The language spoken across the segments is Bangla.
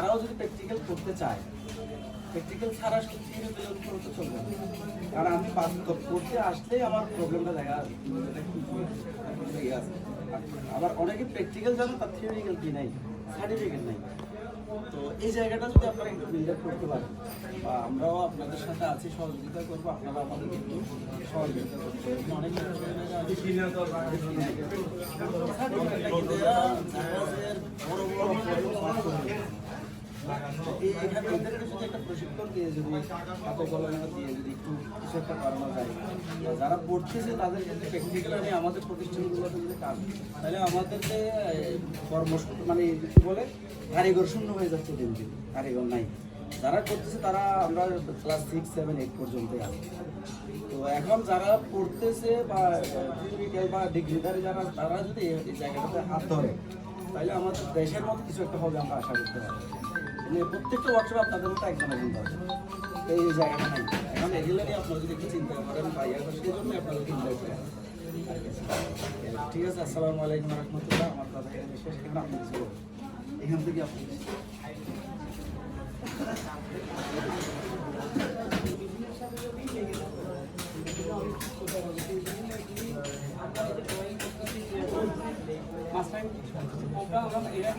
তারাও যদি প্র্যাকটিক্যাল করতে চায় প্র্যাকটিক্যাল ছাড়া শুধু থিওরি বেলুন করে চলবে কারণ আমি বাস্তব করতে আসলেই আমার প্রবলেমটা দেখা ইয়ে আছে আবার অনেকে প্র্যাকটিক্যাল জানো তার থিওরিক্যাল কি নাই সার্টিফিকেট নাই তো এই জায়গাটা যদি আপনারা একটু বিল্ড করতে পারেন বা আমরাও আপনাদের সাথে আছি সহযোগিতা করব আপনারা আমাদের কিন্তু সহযোগিতা করতে পারবেন। অনেক বড় বড় প্রবলেম সলভ করে দেয়। যদি একটা যদি যদি একটু যারা পড়তেছে তাদের কিন্তু প্র্যাকটিক্যাল আমাদের প্রতিষ্ঠানগুলোতে যদি কাজ তাহলে আমাদের যে কর্ম মানে কি বলে, কারিগর শূন্য হয়ে যাচ্ছে দিন দিন, কারিগর নাই। যারা করতেছে তারা আমরা ক্লাস সিক্স সেভেন এইট পর্যন্ত আছি। তো এখন যারা পড়তেছে বা থিওরিক্যাল বা ডিগ্রিধারী যারা, তারা যদি এই জায়গাটাতে হাত ধরে, তাহলে আমাদের দেশের মতো কিছু একটা হবে আমরা আশা করতে পারি। প্রত্যেকটা ওয়ার্কশপ আপনাদের মতো একজনের কিন্তু হবে এই জায়গাটা নাই। এখন এগুলো আপনারা যদি একটু চিন্তা করেন বা জন্য আপনাদের চিন্তা করেন ঠিক আছে, আসসালামু আলাইকুম রহমতুল্লাহ। আমার কথা এখানে শেষ এখানে আপনি কিছু এখান থেকে আপনি মাস্টার, আমরা এরা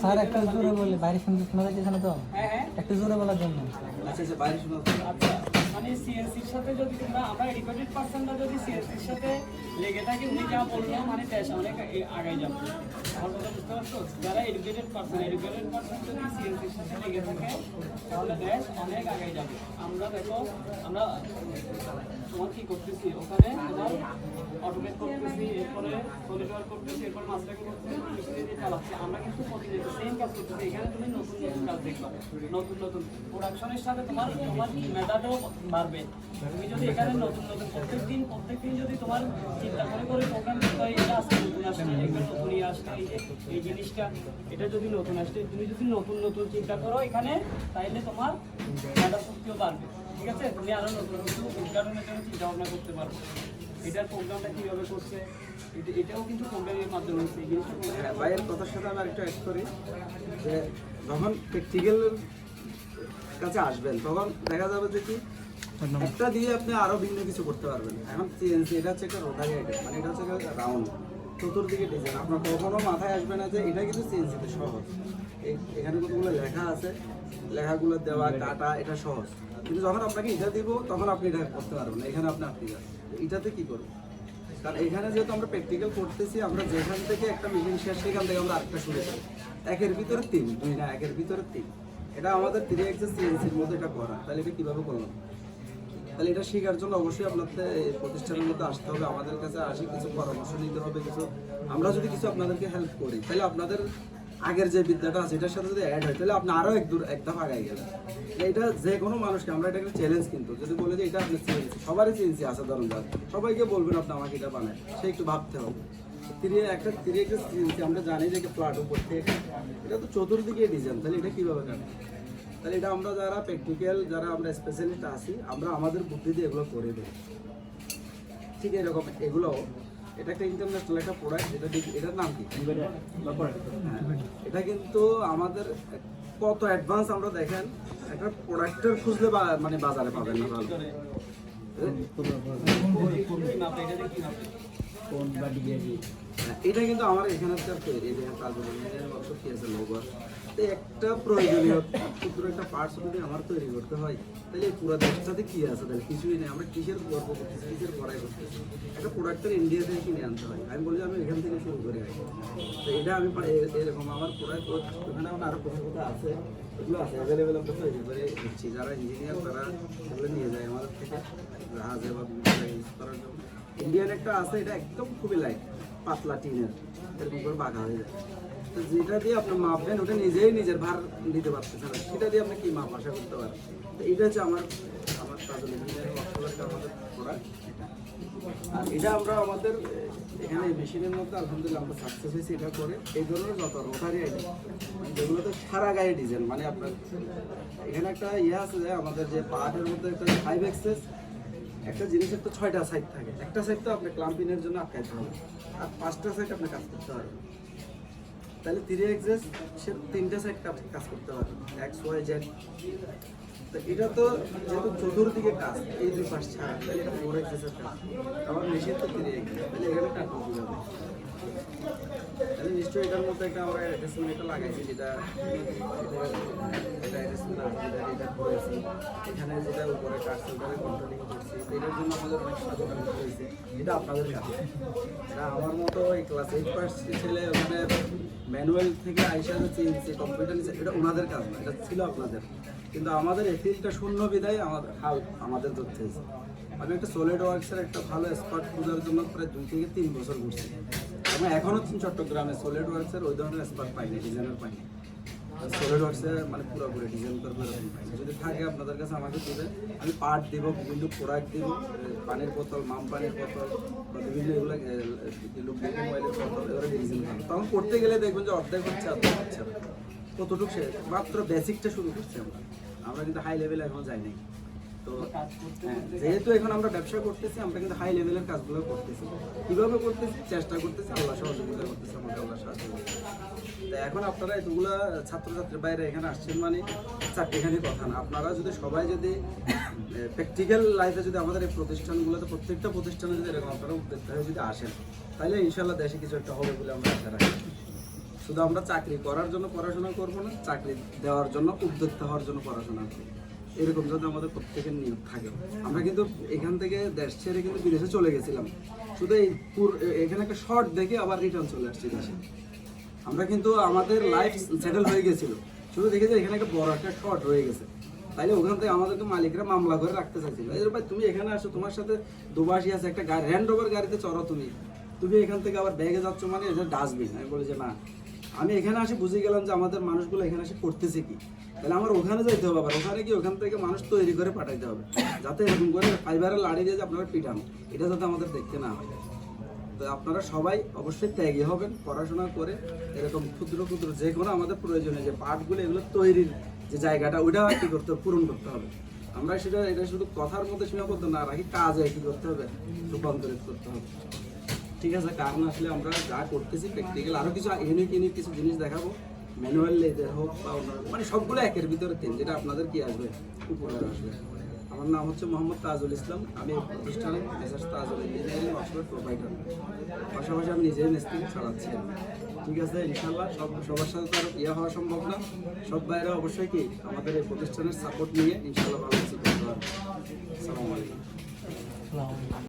স্যার একটা জোরে বলে বাইরে শুনতে শোনা যাচ্ছে না তো? হ্যাঁ হ্যাঁ। একটু জোরে বলার জন্য। আচ্ছা আচ্ছা বাইরে শোনা আচ্ছা মানে সিএনসির সাথে যদি তোমরা, আমরা এডুকেটেড পার্সনরা যদি সিএনসির সাথে লেগে থাকি, উনি যা বলল মানে দেশ অনেক আগায় যাবে। আমার কথা বুঝতে পারছ? যারা এডুকেটেড পার্সন এডুকেটেড পার্সন যদি সিএনসির সাথে লেগে থাকে, তাহলে দেশ অনেক আগায় যাবে। আমরা দেখো, আমরা, তোমার কি করতেছি? ওখানে তোমার অটোমেট করতেছি, এরপরে সলিডওয়ার করতেছি, এরপর মাস্টার করতেছি চালাচ্ছি। আমরা কিন্তু প্রতিনিয়ত সেম কাজ করতেছি। এখানে তুমি নতুন নতুন কাজ দেখবা। নতুন নতুন প্রোডাকশনের সাথে তোমার তোমার মেধাটাও বাড়বে তুমি যদি এখানে নতুন নতুন প্রত্যেক দিন প্রত্যেক দিন যদি তোমার চিন্তা করে করে প্রোগ্রাম করতে হয় এটা আসছে নতুন আসছে এগুলো নতুনই আসছে এই যে এই জিনিসটা এটা যদি নতুন আসছে তুমি যদি নতুন নতুন চিন্তা করো এখানে তাইলে তোমার মেধা শক্তিও বাড়বে। ঠিক আছে? তুমি আরও নতুন নতুন উদ্ঘাটনের জন্য চিন্তা ভাবনা করতে পারবে। এটার প্রোগ্রামটা কীভাবে করছে? এটাও কিন্তু প্রোগ্রামের মাধ্যমে হচ্ছে এই জিনিসটা হ্যাঁ, ভাইয়ের কথার সাথে আমি আরেকটু অ্যাড করি যে যখন প্র্যাকটিক্যাল কাছে আসবেন তখন দেখা যাবে যে কি একটা দিয়ে আপনি আরও ভিন্ন কিছু করতে পারবেন। এখন সিএনসি এটা হচ্ছে একটা রোটারি আইটেম মানে এটা হচ্ছে রাউন্ড চতুর্দিকে ডিজাইন আপনার কখনো মাথায় আসবে না যে এটা কিন্তু সিএনসিতে সহজ। এখানে কতগুলো লেখা আছে লেখাগুলো দেওয়া কাটা এটা সহজ। কিন্তু যখন আপনাকে এটা দিব তখন আপনি এটা করতে পারবেন না এখানে আপনি যাবেন। এটাতে কি করবেন কারণ এখানে যেহেতু আমরা প্র্যাকটিক্যাল করতেছি আমরা যেখান থেকে একটা মিটিং শেষ সেখান থেকে আমরা আরেকটা শুরু করি। একের ভিতরে তিন দুই না একের ভিতরে তিন। এটা আমাদের থ্রি এক্সেস সিএনসির মধ্যে এটা করা। তাহলে এটা কীভাবে করলাম? তাহলে এটা শেখার জন্য অবশ্যই আপনাদের প্রতিষ্ঠানের মধ্যে আসতে হবে। আমাদের কাছে আসি কিছু পরামর্শ নিতে হবে, কিছু আমরা যদি কিছু আপনাদেরকে হেল্প করি, তাহলে আপনাদের আগের যে বিদ্যাটা আছে, এটার সাথে যদি অ্যাড হয়, তাহলে আপনি আরও এক দূর, এক ধাপ আগাই গেলেন। এটা যে কোনো মানুষকে, আমরা এটা একটা চ্যালেঞ্জ কিন্তু। যদি বলে যে এটা আপনি সিএনসি সবারই আছে ধরুন যার সবাইকে বলবেন আপনি আমাকে এটা বানায়, সে একটু ভাবতে হবে। তিরি একটা তিরি একটা আমরা জানি যে প্লাট উপর থেকে, এটা তো চতুর্দিকে ডিজাইন তাহলে এটা কীভাবে কাটে তাহলে এটা আমরা যারা প্র্যাকটিক্যাল যারা আমরা স্পেশালিস্ট আছি আমরা আমাদের বুদ্ধি দিয়ে এগুলো করে দিই ঠিক এরকম এগুলো এটা একটা ইন্টারন্যাশনাল একটা প্রোডাক্ট ঠিক- এটার নাম কি? এটা কিন্তু আমাদের কত অ্যাডভান্স আমরা দেখেন একটা প্রোডাক্টের খুঁজলে মানে বাজারে পাবেন না হ্যাঁ, এটা কিন্তু আমার এখানে একটা প্রয়োজনীয় ক্ষুদ্র একটা পার্টস যদি আমার তৈরি করতে হয়, তাহলে এই পুরো দেশটাতে কি আছে? তাহলে কিছুই নেই। আমরা কিসের গর্ব করতেছি কিসের পড়াই করতেছি একটা প্রোডাক্টের ইন্ডিয়া থেকে কিনে আনতে হয়। আমি বলি, আমি এখান থেকে শুরু করে আগে। তো এটা আমি এরকম আমার প্রোডাক্ট ওখানে আমার আরও কোনো কথা আছে? এগুলো আছে অ্যাভেলেবেল আমরা তৈরি করে দিচ্ছি। যারা ইঞ্জিনিয়ার তারা এগুলো নিয়ে যায় আমাদের থেকে। জাহাজে বা বিভিন্ন ইউজ করার জন্য। ইন্ডিয়ান একটা আছে, এটা একদম খুবই লাইট পাতলা টিনের। এরকম করে বাঘা হয়ে যায়। যেটা দিয়ে আপনি মাপবেন, ওটা নিজেই নিজের ভার দিতে পারতেছেন না সেটা দিয়ে আপনি কি মাপ আশা করতে পারেন? তো এটা হচ্ছে আমার আমার কাজল আমাদের আর এটা আমরা আমাদের, এখানে মেশিনের মধ্যে আলহামদুলিল্লাহ আমরা সাকসেস হয়েছি এটা করে। এই ধরনের যত রোটারি আইটেম যেগুলোতে সারা গায়ে ডিজাইন মানে আপনার এখানে একটা ইয়ে আছে যে আমাদের যে পাহাড়ের মধ্যে একটা ফাইভ এক্সেস একটা জিনিসের তো ছয়টা সাইড থাকে। একটা সাইড তো আপনি ক্লাম্পিনের জন্য আটকাইতে হবে। আর পাঁচটা সাইড আপনি কাজ করতে পারবেন। তাহলে থ্রি এক্সেস সে তিনটা সাইড কাজ করতে পারবে। এক্স ওয়াই জেড এটা তো যেহেতু চতুর্দিকে কাজ, এই দুই পাশ ছাড়া এটা আমার মেশিন তো এখানে নিশ্চয়ই এটার মধ্যে একটা আমরা লাগাইছি, যেটা এটা যেটা করেছি। এখানে যেটা উপরে কাজ এটার জন্য অনেক হয়েছে। আপনাদের কাছে। আমার মতো এই ক্লাস এইট পাস ছেলে ওখানে ম্যানুয়াল থেকে আইসা যে চেঞ্জ কম্পিউটার এটা ওনাদের কাজ এটা ছিল আপনাদের। কিন্তু আমাদের এই ফিল্ডটা শূন্য বিদায়, আমাদের হাল, আমাদের ধরতে হয়েছে। আমি একটা সলিড ওয়ার্কসের একটা ভালো স্পট খোঁজার জন্য প্রায় দুই থেকে তিন বছর ঘুরছি এবং এখনও চট্টগ্রামে সলিড ওয়ার্কসের ওই ধরনের স্পট পাইনি ডিজাইনার পাইনি। সলিড ওয়ার্কসে মানে পুরোপুরি ডিজাইন করব এরকম যদি থাকে আপনাদের কাছে আমাকে দিবে আমি পার্ট দেবো, বিভিন্ন প্রোডাক্ট দিব পানির বোতল, মাম পানির বোতল, বা বিভিন্ন এগুলো মোবাইলের বোতল, এগুলো ডিজাইন করব। তখন করতে গেলে দেখবেন যে অর্ধেক হচ্ছে অর্ধেক হচ্ছে। কতটুকু সে মাত্র বেসিকটা শুরু করছি আমরা। আমরা কিন্তু হাই লেভেলে এখনও যাই নাই। তো হ্যাঁ, যেহেতু এখন আমরা ব্যবসা করতেছি আমরা কিন্তু হাই লেভেলের কাজগুলো করতেছি। কীভাবে করতেছি? চেষ্টা করতেছি আল্লাহ সহযোগিতা করতেছি আমাকে আল্লাহ সাহায্য করতেছে। তো এখন আপনারা এতগুলা ছাত্রছাত্রীর বাইরে এখানে আসছেন মানে চারটিখানি কথা না। আপনারা যদি সবাই যদি প্র্যাকটিক্যাল লাইফে যদি আমাদের এই প্রতিষ্ঠানগুলোতে প্রত্যেকটা প্রতিষ্ঠানে যদি এরকম আপনারা উদ্যোক্তা হয়ে যদি আসেন তাহলে ইনশাল্লাহ দেশে কিছু একটা হবে বলে আমরা আশা রাখি। শুধু আমরা চাকরি করার জন্য পড়াশোনা করব না, চাকরি দেওয়ার জন্য, উদ্যোক্তা হওয়ার জন্য পড়াশোনা করব। এরকম যাতে আমাদের প্রত্যেকের নিয়োগ থাকে। আমরা কিন্তু এখান থেকে দেশ ছেড়ে কিন্তু বিদেশে চলে গেছিলাম। শুধু এই এখানে একটা শর্ট দেখে আবার রিটার্ন চলে আসছি দেশে। আমরা কিন্তু আমাদের লাইফ সেটেল হয়ে গেছিল। শুধু দেখে যে এখানে একটা বড় একটা শর্ট রয়ে গেছে। তাইলে ওখান থেকে আমাদেরকে মালিকরা মামলা করে রাখতে চাইছিল। এই ভাই, তুমি এখানে আসো, তোমার সাথে দুবাসী আছে, একটা গাড়ি হ্যান্ড ওভার গাড়িতে চড়ো তুমি। তুমি এখান থেকে আবার ব্যাগে যাচ্ছ মানে এটা ডাস্টবিন আমি বলি যে না আমি এখানে আসি বুঝে গেলাম যে আমাদের মানুষগুলো এখানে এসে করতেছে কি। তাহলে আমার ওখানে যাইতে হবে আবার। ওখানে কি ওখান থেকে মানুষ তৈরি করে পাঠাইতে হবে। যাতে এরকম করে ফাইবারের লাড়ি দিয়ে আপনারা পিটান, এটা যাতে আমাদের দেখতে না হয়। তো আপনারা সবাই অবশ্যই ত্যাগী হবেন, পড়াশোনা করে এরকম ক্ষুদ্র ক্ষুদ্র যে কোনো আমাদের প্রয়োজনে যে পার্টগুলো এগুলো তৈরির যে জায়গাটা, ওইটা কি করতে হবে, পূরণ করতে হবে। আমরা সেটা, এটা শুধু কথার মধ্যে সীমাবদ্ধ না রাখি, কাজে কি করতে হবে, রূপান্তরিত করতে হবে। ঠিক আছে, কারণ আসলে আমরা যা করতেছি প্র্যাকটিক্যাল আরও কিছু ইউনিক ইউনিক কিছু জিনিস দেখাবো। ম্যানুয়াল লেদের হোক বা মানে সবগুলো একের ভিতরে তিন, যেটা আপনাদের কি আসবে? উপকার আসবে। আমার নাম হচ্ছে মোহাম্মদ তাজুল ইসলাম, আমি প্রতিষ্ঠানে মেসার্স তাজুল ইঞ্জিনিয়ারিং ওয়ার্কশপের প্রোভাইডার পাশাপাশি আমি নিজেই মিস্ত্রি চালাচ্ছি ঠিক আছে ইনশাল্লাহ সব, সবার সাথে তো আর ইয়ে হওয়া সম্ভব না। সব বাইরে অবশ্যই কি আমাদের এই প্রতিষ্ঠানের সাপোর্ট নিয়ে ইনশাল্লাহ ভালো কিছু করতে আসসালামু আলাইকুম।